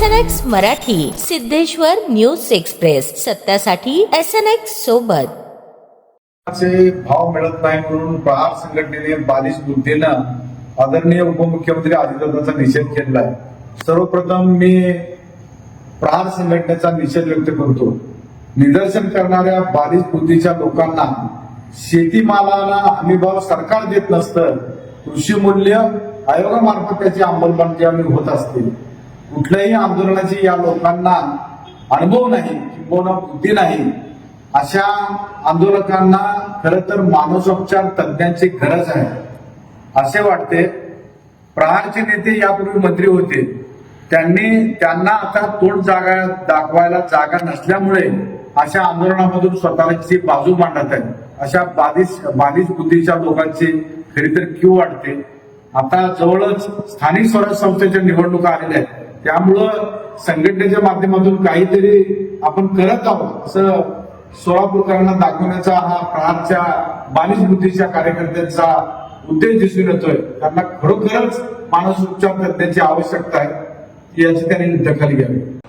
S N X Marathi Siddheshwar news express. सत्यासाठी S N X सोबत. भाव मिळत नाही म्हणून प्रहार संघटनेने बालिश बुद्धीनं आदरणीय उपमुख्यमंत्री अजितदादांचा निषेध केलेला आहे. सर्वप्रथम मी प्रहार संघटनेचा निषेध व्यक्त करतो. निदर्शन करणाऱ्या बालिश बुद्धीच्या लोकांना शेतीमालाला हमीभाव सरकार देत नसतं कृषी मूल्य आयोगामार्फत त्याची अंमलबजावणी होत असते. कुठल्याही आंदोलनाची या लोकांना अनुभव नाही किंवा बुद्धी नाही अशा आंदोलकांना खर तर मानसोपचार तज्ज्ञांची गरज आहे. असे वाटते प्रहारचे नेते यापूर्वी मंत्री होते. त्यांनी त्यांना आता तोंड जागा दाखवायला जागा नसल्यामुळे अशा आंदोलनामधून स्वतःची बाजू मांडत आहे अशा बाधित बाधित बुद्धीच्या लोकांची खरी तर क्यू वाटते. आता जवळच स्थानिक स्वराज संस्थेच्या निवडणुका आलेल्या आहेत. त्यामुळं संघटनेच्या माध्यमातून काहीतरी आपण करत आहोत. असं सोलापूरकरांना दाखवण्याचा हा प्रहारच्या बालिश बुद्धीच्या कार्यकर्त्यांचा उद्देश दिसून येतोय. त्यांना खरोखरच मानसोपचार तज्ञांची आवश्यकता आहे याची त्यांनी दखल घ्यावी.